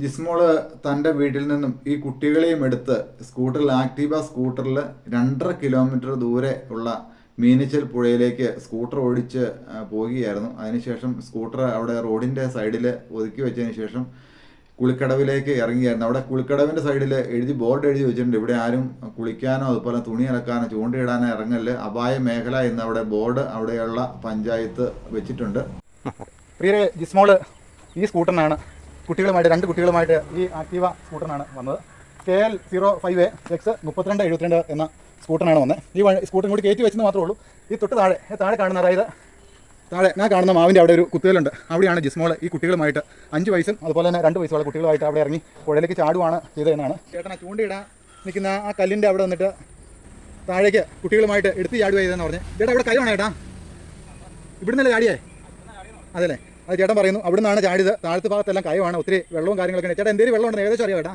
ജിസ്മോൾ തന്റെ വീട്ടിൽ നിന്നും ഈ കുട്ടികളെയും എടുത്ത് സ്കൂട്ടറിൽ ആക്റ്റീവ സ്കൂട്ടറിൽ രണ്ടര കിലോമീറ്റർ ദൂരെ ഉള്ള മീനച്ചൽ പുഴയിലേക്ക് സ്കൂട്ടർ ഓടിച്ച് പോവുകയായിരുന്നു. അതിനുശേഷം സ്കൂട്ടർ അവിടെ റോഡിന്റെ സൈഡിൽ ഒതുക്കി വെച്ചതിന് ശേഷം കുളിക്കടവിലേക്ക് ഇറങ്ങിയായിരുന്നു. അവിടെ കുളിക്കടവിന്റെ സൈഡിൽ എഴുതി ബോർഡ് എഴുതി വെച്ചിട്ടുണ്ട്. ഇവിടെ ആരും കുളിക്കാനോ അതുപോലെ തുണി അലക്കാനോ ചൂണ്ടയിടാനോ ഇറങ്ങൽ അപായ മേഖല എന്ന് അവിടെ ബോർഡ് അവിടെയുള്ള പഞ്ചായത്ത് വെച്ചിട്ടുണ്ട്. പ്രിയരെ ജിസ്മോൾ ഈ സ്കൂട്ടറിനാണ് കുട്ടികളുമായിട്ട് രണ്ട് കുട്ടികളുമായിട്ട് ഈ ആക്റ്റീവ സ്കൂട്ടറാണ് വന്നത്. K L zero five A X മുപ്പത്തിരണ്ട് എഴുപത്തിരണ്ട് എന്ന സ്കൂട്ടറാണ് വന്നത്. ഈ സ്കൂട്ടറും കൂടി കയറ്റി വെച്ചെന്ന് മാത്രമേ ഉള്ളൂ. ഈ തൊട്ട് താഴെ താഴെ കാണുന്ന അതായത് താഴെ ഞാൻ കാണുന്ന മാവിന്റെ അവിടെ ഒരു കുത്തുകലുണ്ട് അവിടെയാണ് ജിസ്മോൾ ഈ കുട്ടികളുമായിട്ട് അഞ്ച് വയസ്സും അതുപോലെ തന്നെ രണ്ട് വയസ്സുള്ള കുട്ടികളുമായിട്ട് അവിടെ ഇറങ്ങി പുഴയിലേക്ക് ചാടുവാണ് ചെയ്തതെന്നാണ് ചേട്ടനെ ചൂണ്ടിയിടാൻ നിൽക്കുന്ന ആ കല്ലിന്റെ അവിടെ വന്നിട്ട് താഴേക്ക് കുട്ടികളുമായിട്ട് എടുത്ത് ചാടുക ചെയ്തതെന്ന് പറഞ്ഞ്. ചേട്ടാ അവിടെ കൈ ചേട്ടാ? ഇവിടുന്നല്ലേ ചാടിയേ? അതല്ലേ? അത് ചേട്ടൻ പറയുന്നു. അവിടെ നിന്നാണ് ചാടിയത്. താഴത്തെ ഭാഗത്തെല്ലാം കയവാണ്. ഒത്തിരി വെള്ളവും കാര്യങ്ങളൊക്കെ ചേട്ടൻ ചേട്ടാ എന്തേലും വെള്ളം ഉണ്ടെന്ന് ഏകദേശം അറിയാം ചേട്ടാ?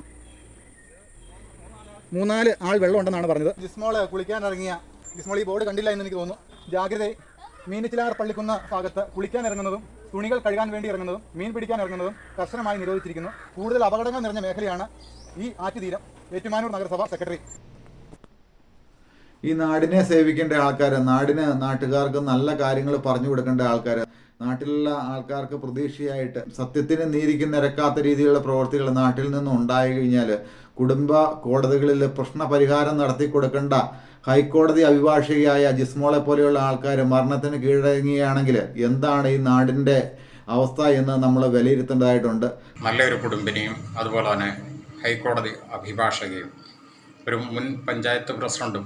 മൂന്നാൽ ആൾ വെള്ളം ഉണ്ടെന്നാണ് പറഞ്ഞത്. ജിസ്മോൾ കുളിക്കാൻ ഇറങ്ങിയ. ജിസ്മോൾ ഈ ബോർഡ് കണ്ടില്ല എന്ന് എനിക്ക് തോന്നുന്നു. ജാഗ്രത. മീനച്ചിലാർ പള്ളിക്കുന്ന ഭാഗത്ത് കുളിക്കാൻ ഇറങ്ങുന്നതും തുണികൾ കഴുകാൻ വേണ്ടി ഇറങ്ങുന്നതും മീൻ പിടിക്കാൻ ഇറങ്ങുന്നതും കർശനമായി നിരോധിച്ചിരിക്കുന്നു. കൂടുതൽ അപകടങ്ങൾ നിറഞ്ഞ മേഖലയാണ് ഈ ആറ്റുതീരം. ഏറ്റുമാനൂർ നഗരസഭ സെക്രട്ടറി. ഈ നാടിനെ സേവിക്കേണ്ട ആൾക്കാർ നാടിന് നാട്ടുകാർക്ക് നല്ല കാര്യങ്ങൾ പറഞ്ഞു കൊടുക്കേണ്ട ആൾക്കാർ നാട്ടിലുള്ള ആൾക്കാർക്ക് പ്രതീക്ഷയായിട്ട് സത്യത്തിന് നീതിക്ക് നിരക്കാത്ത രീതിയിലുള്ള പ്രവർത്തികൾ നാട്ടിൽ നിന്ന് ഉണ്ടായി കഴിഞ്ഞാൽ കുടുംബ കോടതികളിൽ പ്രശ്ന പരിഹാരം നടത്തി കൊടുക്കേണ്ട ഹൈക്കോടതി അഭിഭാഷകയായ ജിസ്മോളെ പോലെയുള്ള ആൾക്കാർ മരണത്തിന് കീഴടങ്ങുകയാണെങ്കിൽ എന്താണ് ഈ നാടിന്റെ അവസ്ഥ എന്ന് നമ്മൾ വിലയിരുത്തേണ്ടതായിട്ടുണ്ട്. നല്ലൊരു കുടുംബിനെയും അതുപോലെ തന്നെ ഹൈക്കോടതി അഭിഭാഷകയും ഒരു മുൻ പഞ്ചായത്ത് പ്രസിഡന്റും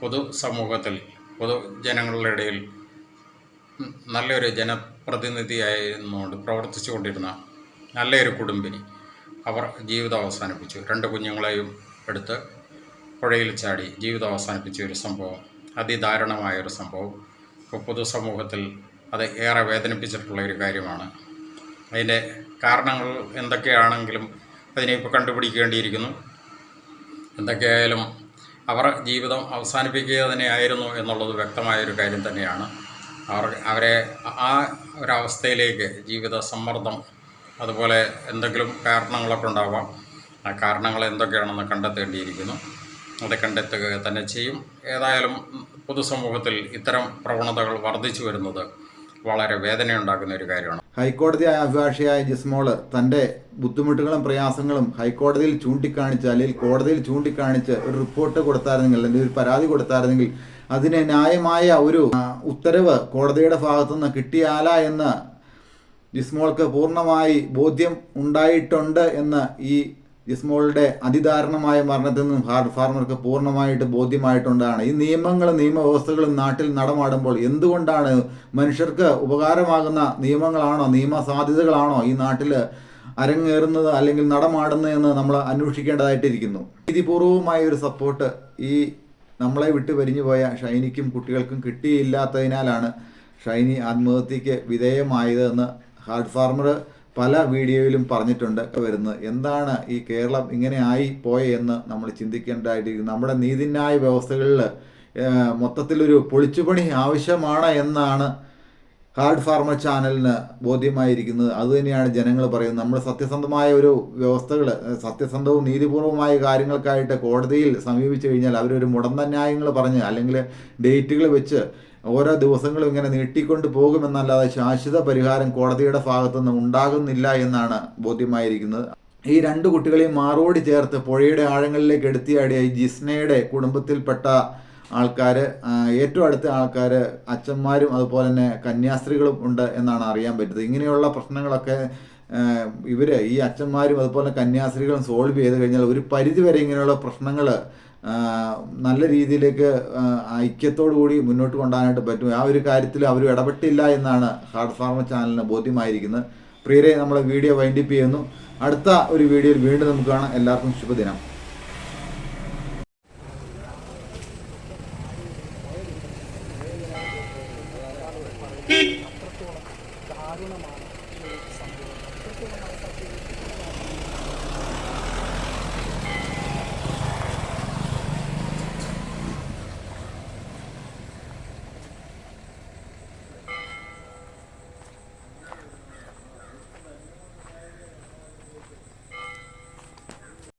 പൊതുസമൂഹത്തിൽ പൊതുജനങ്ങളുടെ ഇടയിൽ നല്ലൊരു ജനപ്രതിനിധിയായിരുന്നുകൊണ്ട് പ്രവർത്തിച്ചു കൊണ്ടിരുന്ന നല്ലൊരു കുടുംബിനി അവർ ജീവിതം അവസാനിപ്പിച്ചു. രണ്ട് കുഞ്ഞുങ്ങളെയും എടുത്ത് പുഴയിൽ ചാടി ജീവിതം അവസാനിപ്പിച്ച ഒരു സംഭവം അതിദാരുണമായ ഒരു സംഭവം. ഇപ്പോൾ പൊതുസമൂഹത്തിൽ അത് ഏറെ വേദനിപ്പിച്ചിട്ടുള്ള ഒരു കാര്യമാണ്. അതിന്റെ കാരണങ്ങൾ എന്തൊക്കെയാണെങ്കിലും അതിനെ ഇപ്പോൾ കണ്ടുപിടിക്കേണ്ടിയിരിക്കുന്നു. എന്തൊക്കെയായാലും അവർ ജീവിതം അവസാനിപ്പിക്കുക തന്നെയായിരുന്നു എന്നുള്ളത് വ്യക്തമായൊരു കാര്യം തന്നെയാണ്. അവരെ ആ ഒരവസ്ഥയിലേക്ക് ജീവിത സമ്മർദ്ദം അതുപോലെ എന്തെങ്കിലും കാരണങ്ങളൊക്കെ ഉണ്ടാവാം. ആ കാരണങ്ങൾ എന്തൊക്കെയാണെന്ന് കണ്ടെത്തേണ്ടിയിരിക്കുന്നു. അത് കണ്ടെത്തുക തന്നെ ചെയ്യും. ഏതായാലും പൊതുസമൂഹത്തിൽ ഇത്തരം പ്രവണതകൾ വർദ്ധിച്ചു വരുന്നത് വളരെ വേദനയുണ്ടാക്കുന്ന ഒരു കാര്യമാണ്. ഹൈക്കോടതി അഭിഭാഷകയായ ജിസ്മോൾ തന്റെ ബുദ്ധിമുട്ടുകളും പ്രയാസങ്ങളും ഹൈക്കോടതിയിൽ ചൂണ്ടിക്കാണിച്ച് അല്ലെങ്കിൽ കോടതിയിൽ ചൂണ്ടിക്കാണിച്ച് ഒരു റിപ്പോർട്ട് കൊടുത്തായിരുന്നെങ്കിൽ അല്ലെങ്കിൽ ഒരു പരാതി കൊടുത്തായിരുന്നെങ്കിൽ അതിന് ന്യായമായ ഒരു ഉത്തരവ് കോടതിയുടെ ഭാഗത്തുനിന്ന് കിട്ടിയാല എന്ന് ജിസ്മോൾക്ക് പൂർണമായി ബോധ്യം ഉണ്ടായിട്ടുണ്ട് എന്ന് ഈ ജിസ്മോളുടെ അതിദാരുണമായ മരണത്തിൽ നിന്നും ഹാർഡ് ഫാർമർക്ക് പൂർണമായിട്ട് ബോധ്യമായിട്ടുണ്ടാണ്. ഈ നിയമങ്ങളും നിയമവ്യവസ്ഥകളും നാട്ടിൽ നടമാടുമ്പോൾ എന്തുകൊണ്ടാണ് മനുഷ്യർക്ക് ഉപകാരമാകുന്ന നിയമങ്ങളാണോ നിയമ സാധ്യതകളാണോ ഈ നാട്ടിൽ അരങ്ങേറുന്നത് അല്ലെങ്കിൽ നടമാടുന്നത് എന്ന് നമ്മൾ അന്വേഷിക്കേണ്ടതായിട്ടിരിക്കുന്നു. നീതിപൂർവമായ ഒരു സപ്പോർട്ട് ഈ നമ്മളെ വിട്ട് പരിഞ്ഞു പോയ ഷൈനിക്കും കുട്ടികൾക്കും കിട്ടിയില്ലാത്തതിനാലാണ് ഷൈനി ആത്മഹത്യക്ക് വിധേയമായതെന്ന് ഹാർഡ് ഫാർമർ പല വീഡിയോയിലും പറഞ്ഞിട്ടുണ്ട് വരുന്നത്. എന്താണ് ഈ കേരളം ഇങ്ങനെ ആയി പോയെന്ന് നമ്മൾ ചിന്തിക്കേണ്ടതായിട്ടിരിക്കുന്നു. നമ്മുടെ നീതിന്യായ വ്യവസ്ഥകളിൽ മൊത്തത്തിലൊരു പൊളിച്ചുപണി ആവശ്യമാണ് എന്നാണ് ഹാർഡ് ഫാർമ ചാനലിന് ബോധ്യമായിരിക്കുന്നത് അതുതന്നെയാണ് ജനങ്ങൾ പറയുന്നത്. നമ്മൾ സത്യസന്ധമായ ഒരു വ്യവസ്ഥകൾ സത്യസന്ധവും നീതിപൂർവമായ കാര്യങ്ങൾക്കായിട്ട് കോടതിയിൽ സമീപിച്ചു കഴിഞ്ഞാൽ അവരൊരു മുടന്ത ന്യായങ്ങൾ പറഞ്ഞ് അല്ലെങ്കിൽ ഡേറ്റുകൾ വെച്ച് ഓരോ ദിവസങ്ങളും ഇങ്ങനെ നീട്ടിക്കൊണ്ട് പോകുമെന്നല്ലാതെ ശാശ്വത പരിഹാരം കോടതിയുടെ ഭാഗത്തുനിന്ന് ഉണ്ടാകുന്നില്ല എന്നാണ് ബോധ്യമായിരിക്കുന്നത്. ഈ രണ്ട് കുട്ടികളെയും മാറോടി ചേർത്ത് പുഴയുടെ ആഴങ്ങളിലേക്ക് എടുത്തിയാടിയ ജിസ്നയുടെ കുടുംബത്തിൽപ്പെട്ട ആൾക്കാർ ഏറ്റവും അടുത്ത ആൾക്കാർ അച്ഛന്മാരും അതുപോലെ തന്നെ കന്യാസ്ത്രീകളും ഉണ്ട് എന്നാണ് അറിയാൻ പറ്റുന്നത്. ഇങ്ങനെയുള്ള പ്രശ്നങ്ങളൊക്കെ ഇവർ ഈ അച്ഛന്മാരും അതുപോലെ കന്യാസ്ത്രീകളും സോൾവ് ചെയ്ത് കഴിഞ്ഞാൽ ഒരു പരിധിവരെ ഇങ്ങനെയുള്ള പ്രശ്നങ്ങൾ നല്ല രീതിയിലേക്ക് കൂടി മുന്നോട്ട് കൊണ്ടുപോകാനായിട്ട് പറ്റും. ആ ഒരു കാര്യത്തിൽ അവർ ഇടപെട്ടില്ല എന്നാണ് ഹാർഡ് ഫാർമ ചാനലിന് ബോധ്യമായിരിക്കുന്നത്. പ്രിയരെ നമ്മൾ വീഡിയോ വൈൻഡിപ്പ് ചെയ്യുന്നു. അടുത്ത ഒരു വീഡിയോയിൽ വീണ്ടും നമുക്ക് കാണാം. എല്ലാവർക്കും ശുഭദിനം. അത്രത്തോളം ദാരുണമാണ് ഈ സംഭവം അത്രത്തോളം